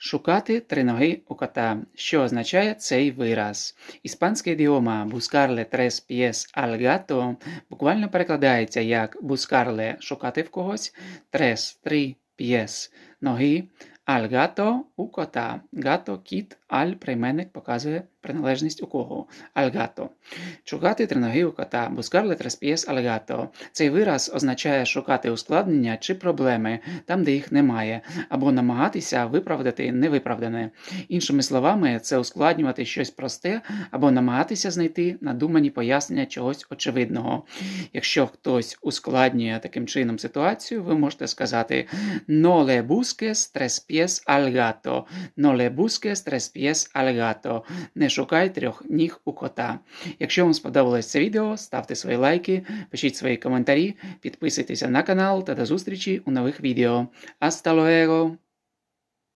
Шукати три ноги у кота. Що означає цей вираз? Іспанська ідіома бускарле трес п'єс al gato буквально перекладається як бускарле – шукати в когось, трес – три п'єс – ноги, al gato – у кота. Гато – кіт, аль – прийменник показує приналежність у кого. Gato. Шукати три у кота. Buscarle tres pies al gato. Цей вираз означає шукати ускладнення чи проблеми там, де їх немає, або намагатися виправдати невиправдане. Іншими словами, це ускладнювати щось просте або намагатися знайти надумані пояснення чогось очевидного. Якщо хтось ускладнює таким чином ситуацію, ви можете сказати «No le busques tres pies al gato». «No busques tres pies al gato». Не шукай трьох ніг у кота. Якщо вам сподобалось це відео, ставте свої лайки, пишіть свої коментарі, підписуйтеся на канал та до зустрічі у нових відео. Hasta luego!